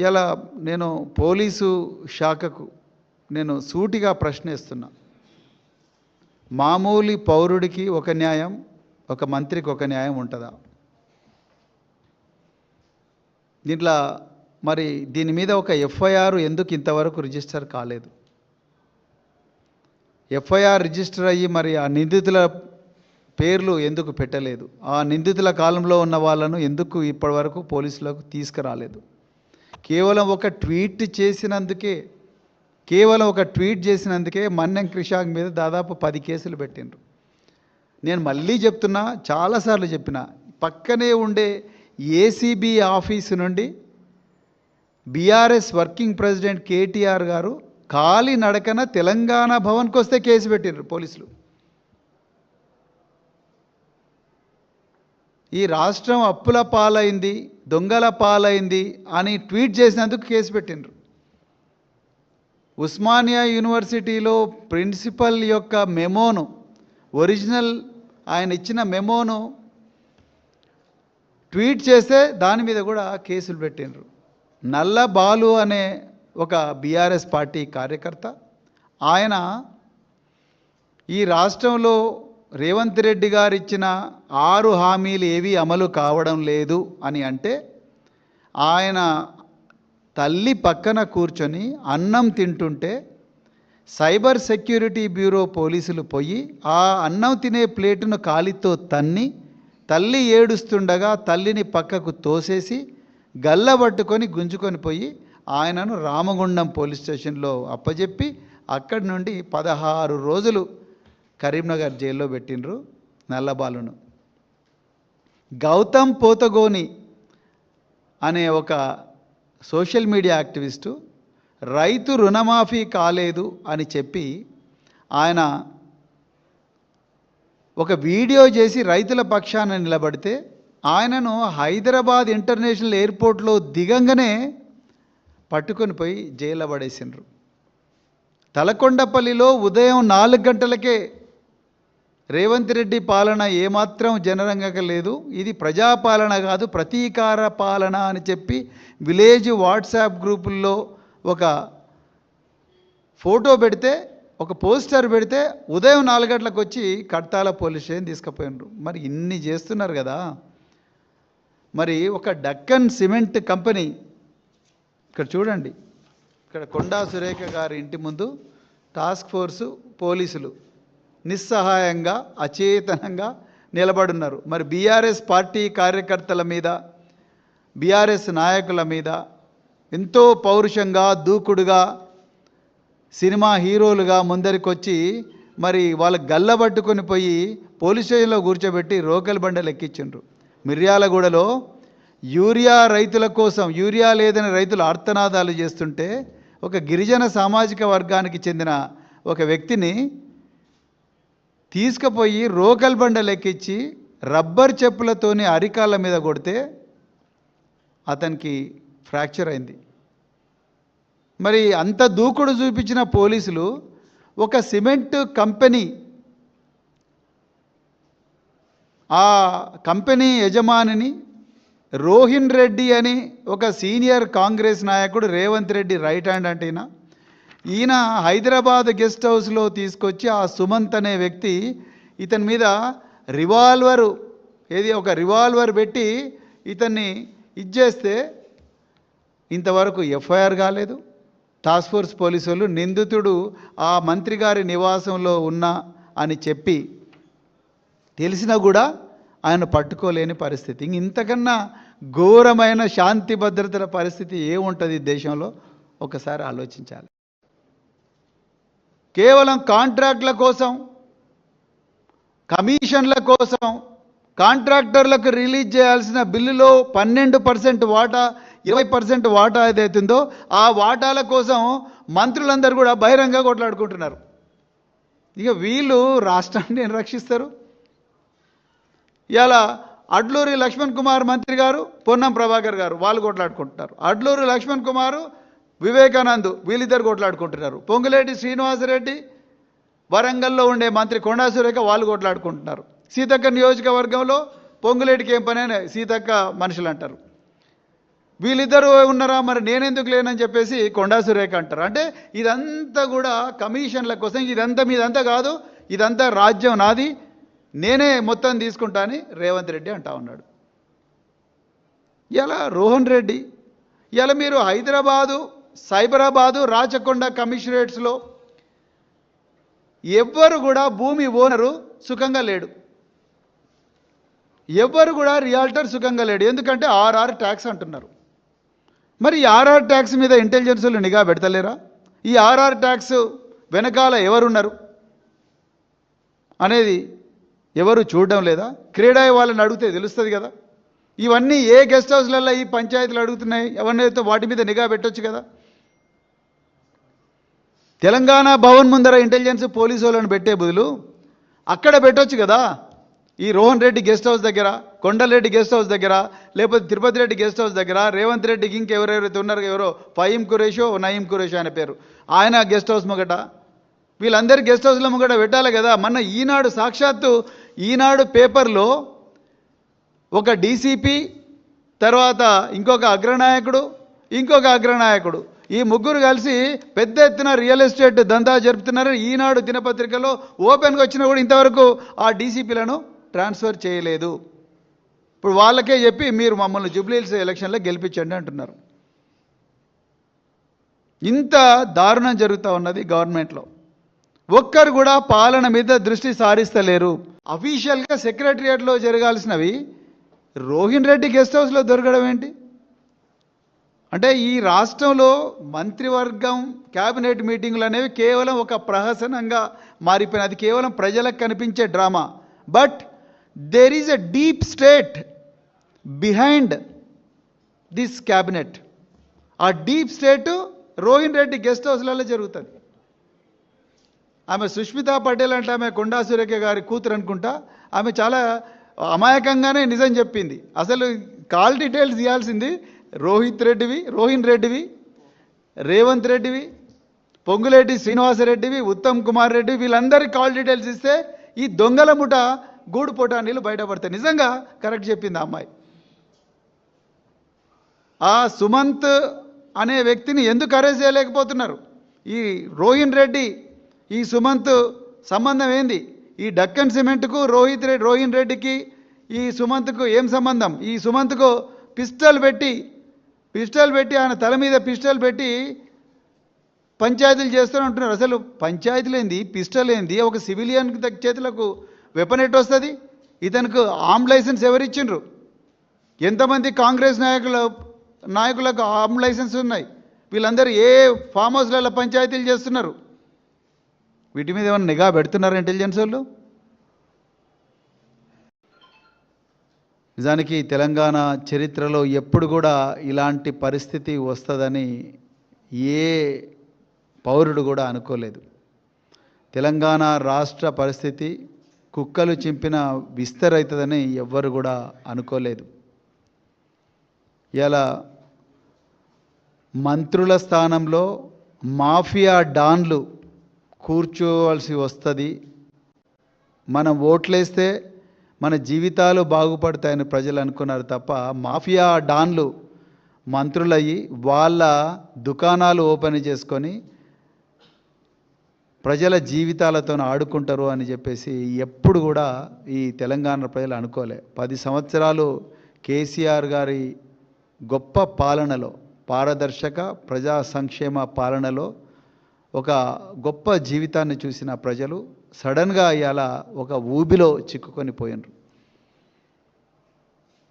ఇలా నేను పోలీసు శాఖకు నేను సూటిగా ప్రశ్నిస్తున్నా. మామూలు పౌరుడికి ఒక న్యాయం ఒక మంత్రికి ఒక న్యాయం ఉంటుందా? దీంట్లో మరి దీని మీద ఒక ఎఫ్ఐఆర్ ఎందుకు ఇంతవరకు రిజిస్టర్ కాలేదు? ఎఫ్ఐఆర్ రిజిస్టర్ అయ్యి మరి ఆ నిందితుల పేర్లు ఎందుకు పెట్టలేదు? ఆ నిందితుల కాలంలో ఉన్న వాళ్ళను ఎందుకు ఇప్పటివరకు పోలీసులకు తీసుకురాలేదు? కేవలం ఒక ట్వీట్ చేసినందుకే కేవలం ఒక ట్వీట్ చేసినందుకే మన్నెం క్రిషాక్ మీద దాదాపు పది కేసులు పెట్టిండ్రు. నేను మళ్ళీ చెప్తున్నా చాలాసార్లు చెప్పిన పక్కనే ఉండే ఏసీబీ ఆఫీసు నుండి బీఆర్ఎస్ వర్కింగ్ ప్రెసిడెంట్ కేటీఆర్ గారు ఖాళీ నడకన తెలంగాణ భవన్కి వస్తే కేసు పెట్టిండ్రు పోలీసులు. ఈ రాష్ట్రం అప్పుల పాలైంది. దొంగల పాలైంది అని ట్వీట్ చేసినందుకు కేసు పెట్టిండ్రు. ఉస్మానియా యూనివర్సిటీలో ప్రిన్సిపల్ యొక్క మెమోను ఒరిజినల్ ఆయన ఇచ్చిన మెమోను ట్వీట్ చేస్తే దాని మీద కూడా కేసులు పెట్టిండ్రు. నల్ల బాలు అనే ఒక బీఆర్ఎస్ పార్టీ కార్యకర్త ఆయన ఈ రాష్ట్రంలో రేవంత్ రెడ్డి గారు ఇచ్చిన ఆరు హామీలు ఏవి అమలు కావడం లేదు అని అంటే ఆయన తల్లి పక్కన కూర్చొని అన్నం తింటుంటే సైబర్ సెక్యూరిటీ బ్యూరో పోలీసులు పోయి ఆ అన్నం తినే ప్లేటును కాలితో తన్ని తల్లి ఏడుస్తుండగా తల్లిని పక్కకు తోసేసి గల్లబట్టుకొని గుంజుకొని పోయి ఆయనను రామగుండం పోలీస్ స్టేషన్లో అప్పజెప్పి అక్కడి నుండి పదహారు రోజులు కరీంనగర్ జైల్లో పెట్టిండ్రు నల్లబాలును. గౌతమ్ పోతగోని అనే ఒక సోషల్ మీడియా యాక్టివిస్టు రైతు రుణమాఫీ కాలేదు అని చెప్పి ఆయన ఒక వీడియో చేసి రైతుల పక్షాన నిలబడితే ఆయనను హైదరాబాద్ ఇంటర్నేషనల్ ఎయిర్పోర్ట్లో దిగంగానే పట్టుకొని పోయి జైల్లో పడేసిండ్రు. తలకొండపల్లిలో ఉదయం నాలుగు గంటలకే రేవంత్ రెడ్డి పాలన ఏమాత్రం జనరంగక లేదు. ఇది ప్రజాపాలన కాదు ప్రతీకార పాలన అని చెప్పి విలేజ్ వాట్సాప్ గ్రూపుల్లో ఒక ఫోటో పెడితే ఒక పోస్టర్ పెడితే ఉదయం నాలుగు గంటలకు వచ్చి కడతాల పోలీస్ స్టేషన్ తీసుకుపోయినారు. మరి ఇన్ని చేస్తున్నారు కదా. మరి ఒక డక్కన్ సిమెంట్ కంపెనీ ఇక్కడ చూడండి. ఇక్కడ కొండా సురేఖ గారి ఇంటి ముందు టాస్క్ ఫోర్సు పోలీసులు. నిస్సహాయంగా అచేతనంగా నిలబడున్నారు. మరి బీఆర్ఎస్ పార్టీ కార్యకర్తల మీద బీఆర్ఎస్ నాయకుల మీద ఎంతో పౌరుషంగా దూకుడుగా సినిమా హీరోలుగా ముందరికొచ్చి మరి వాళ్ళ గల్లబట్టుకొని పోయి పోలీస్ స్టేషన్లో కూర్చోబెట్టి రోకల్ బండలు ఎక్కించిండ్రు. మిర్యాలగూడలో యూరియా రైతుల కోసం యూరియా లేదని రైతులు ఆర్తనాదాలు చేస్తుంటే ఒక గిరిజన సామాజిక వర్గానికి చెందిన ఒక వ్యక్తిని తీసుకుపోయి రోకల్ బండలు ఎక్కించి రబ్బర్ చెప్పులతోని అరికాళ్ళ మీద కొడితే అతనికి ఫ్రాక్చర్ అయింది. మరి అంత దూకుడు చూపించిన పోలీసులు ఒక సిమెంట్ కంపెనీ ఆ కంపెనీ యజమానిని రోహిన్ రెడ్డి అని ఒక సీనియర్ కాంగ్రెస్ నాయకుడు రేవంత్ రెడ్డి రైట్ హ్యాండ్ అంటే ఈయన హైదరాబాద్ గెస్ట్ హౌస్లో తీసుకొచ్చి ఆ సుమంత్ అనే వ్యక్తి ఇతని మీద రివాల్వరు ఏది ఒక రివాల్వర్ పెట్టి ఇతన్ని ఇచ్చేస్తే ఇంతవరకు ఎఫ్ఐఆర్ కాలేదు. టాస్క్ ఫోర్స్ పోలీసు వాళ్ళు నిందితుడు ఆ మంత్రి గారి నివాసంలో ఉన్నా అని చెప్పి తెలిసినా కూడా ఆయన పట్టుకోలేని పరిస్థితి. ఇంతకన్నా ఘోరమైన శాంతి భద్రతల పరిస్థితి ఏముంటుంది దేశంలో? ఒకసారి ఆలోచించాలి. కేవలం కాంట్రాక్ట్ల కోసం కమిషన్ల కోసం కాంట్రాక్టర్లకు రిలీజ్ చేయాల్సిన బిల్లులో పన్నెండు పర్సెంట్ వాటా ఇరవై పర్సెంట్ వాటా ఏదైతుందో ఆ వాటాల కోసం మంత్రులందరూ కూడా బహిరంగ కొట్లాడుకుంటున్నారు. ఇక వీళ్ళు రాష్ట్రాన్ని ఏం రక్షిస్తారు. ఇలా అడ్లూరి లక్ష్మణ్ కుమార్ మంత్రి గారు పొన్నం ప్రభాకర్ గారు వాళ్ళు కొట్లాడుకుంటున్నారు. అడ్లూరి లక్ష్మణ్ కుమారు వివేకానంద్ వీళ్ళిద్దరు కొట్లాడుకుంటున్నారు. పొంగులేటి శ్రీనివాసరెడ్డి వరంగల్లో ఉండే మంత్రి కొండా సురేఖ వాళ్ళు కొట్లాడుకుంటున్నారు. సీతక్క నియోజకవర్గంలో పొంగులేటికి ఏం పని సీతక్క మనుషులు అంటారు వీళ్ళిద్దరూ ఉన్నారా? మరి నేనెందుకు లేనని చెప్పేసి కొండా సురేఖ అంటారు. అంటే ఇదంతా కూడా కమిషన్ల కోసం ఇదంతా మీదంతా కాదు ఇదంతా రాజ్యం నాది నేనే మొత్తం తీసుకుంటా అని రేవంత్ రెడ్డి అంటా ఉన్నాడు. ఇలా రోహన్ రెడ్డి. ఇలా మీరు హైదరాబాదు సైబరాబాదు రాచకొండ కమిషనరేట్స్లో ఎవ్వరు కూడా భూమి ఓనరు సుఖంగా లేడు. ఎవ్వరు కూడా రియాల్టర్ సుఖంగా లేడు. ఎందుకంటే ఆర్ఆర్ ట్యాక్స్ అంటున్నారు. మరి ఈ ఆర్ఆర్ ట్యాక్స్ మీద ఇంటెలిజెన్సులు నిఘా పెడతలేరా? ఈ ఆర్ఆర్ ట్యాక్స్ వెనకాల ఎవరున్నారు? అనేది ఎవరు చూడడం లేదా? క్రీడా వాళ్ళని అడిగితే తెలుస్తుంది కదా. ఇవన్నీ ఏ గెస్ట్ హౌస్లలో ఈ పంచాయతీలు అడుగుతున్నాయి? ఎవరినైతే వాటి మీద నిఘా పెట్టొచ్చు కదా? తెలంగాణ భవన్ ముందర ఇంటెలిజెన్స్ పోలీసు వాళ్ళని పెట్టే బదులు అక్కడ పెట్టొచ్చు కదా. ఈ రోహన్ రెడ్డి గెస్ట్ హౌస్ దగ్గర కొండలరెడ్డి గెస్ట్ హౌస్ దగ్గర లేకపోతే తిరుపతి రెడ్డి గెస్ట్ హౌస్ దగ్గర రేవంత్ రెడ్డికి ఇంకెవరెవరైతే ఉన్నారో ఎవరో ఫహీం కురేషో నయీం కురేషో అనే పేరు. ఆయన గెస్ట్ హౌస్ ముంగట. వీళ్ళందరి గెస్ట్ హౌస్లో ముగట పెట్టాలి కదా. మన ఈనాడు సాక్షాత్తు ఈనాడు పేపర్లో ఒక డీసీపీ తర్వాత ఇంకొక అగ్రనాయకుడు ఇంకొక అగ్రనాయకుడు. ఈ ముగ్గురు కలిసి పెద్ద ఎత్తున రియల్ ఎస్టేట్ దందా జరుపుతున్నారు. ఈనాడు దినపత్రికలో ఓపెన్గా వచ్చినా కూడా ఇంతవరకు ఆ డీసీపీలను ట్రాన్స్ఫర్ చేయలేదు. ఇప్పుడు వాళ్ళకే చెప్పి మీరు మమ్మల్ని జూబ్లీహిల్స్ ఎలక్షన్లో గెలిపించండి అంటున్నారు. ఇంత దారుణం జరుగుతూ ఉన్నది గవర్నమెంట్లో. ఒక్కరు కూడా పాలన మీద దృష్టి సారిస్తలేరు. అఫీషియల్గా సెక్రటరియట్లో జరగాల్సినవి రోహిన్ రెడ్డి గెస్ట్ హౌస్లో దొరకడం ఏంటి? అంటే ఈ రాష్ట్రంలో మంత్రివర్గం క్యాబినెట్ మీటింగ్లు అనేవి కేవలం ఒక ప్రహసనంగా మారిపోయిన అది కేవలం ప్రజలకు కనిపించే drama. But there is a deep state behind this cabinet ఆ deep state Rohin Reddy guest హౌస్లలో జరుగుతుంది. ఆమె సుష్మితా పటేల్ అంటే ఆమె కొండా సురేఖ గారి కూతురు అనుకుంటా. ఆమె చాలా అమాయకంగానే నిజం చెప్పింది. అసలు కాల్ డీటెయిల్స్ ఇవ్వాల్సింది రోహిత్ రెడ్డివి రోహిన్ రెడ్డివి రేవంత్ రెడ్డివి పొంగులేటి శ్రీనివాసరెడ్డివి ఉత్తమ్ కుమార్ రెడ్డి వీళ్ళందరికీ కాల్ డీటెయిల్స్ ఇస్తే ఈ దొంగల ముఠ గూడు పొటానీలు బయటపడతాయి. నిజంగా కరెక్ట్ చెప్పింది ఆ అమ్మాయి. ఆ సుమంత్ అనే వ్యక్తిని ఎందుకు అరెస్ట్ చేయలేకపోతున్నారు? ఈ రోహిన్ రెడ్డి ఈ సుమంత్ సంబంధం ఏంది? ఈ డక్కన్ సిమెంట్కు రోహిత్ రెడ్డి రోహిన్ రెడ్డికి ఈ సుమంత్కు ఏం సంబంధం? ఈ సుమంత్కు పిస్టల్ పెట్టి పిస్టల్ పెట్టి ఆయన తల మీద పిస్టల్ పెట్టి పంచాయతీలు చేస్తూనే ఉంటున్నారు. అసలు పంచాయతీలు ఏంది పిస్టల్ ఏంది ఒక సివిలియన్ చేతులకు వెపన్ ఎట్ వస్తుంది? ఇతనికి ఆర్మ్ లైసెన్స్ ఎవరిచ్చిండ్రు ఎంతమంది కాంగ్రెస్ నాయకుల నాయకులకు ఆర్మ్ లైసెన్స్ ఉన్నాయి? వీళ్ళందరూ ఏ ఫామ్ హౌస్లలో పంచాయతీలు చేస్తున్నారు? వీటి మీద ఏమైనా నిఘా పెడుతున్నారు ఇంటెలిజెన్స్ వాళ్ళు? నిజానికి తెలంగాణ చరిత్రలో ఎప్పుడు కూడా ఇలాంటి పరిస్థితి వస్తుందని ఏ పౌరుడు కూడా అనుకోలేదు. తెలంగాణ రాష్ట్ర పరిస్థితి కుక్కలు చింపిన విస్తరవుతుందని ఎవ్వరు కూడా అనుకోలేదు. ఇలా మంత్రుల స్థానంలో మాఫియా డాన్లు కూర్చోవలసి వస్తుంది. మనం ఓట్లేస్తే మన జీవితాలు బాగుపడతాయని ప్రజలు అనుకున్నారు తప్ప మాఫియా డాన్లు మంత్రులయ్యి వాళ్ళ దుకాణాలు ఓపెన్ చేసుకొని ప్రజల జీవితాలతో ఆడుకుంటారు అని చెప్పేసి ఎప్పుడు కూడా ఈ తెలంగాణ ప్రజలు అనుకోలే. పది సంవత్సరాలు కేసీఆర్ గారి గొప్ప పాలనలో పారదర్శక ప్రజా సంక్షేమ పాలనలో ఒక గొప్ప జీవితాన్ని చూసిన ప్రజలు సడన్గా ఇవాళ ఒక ఊబిలో చిక్కుకొని పోయినరు.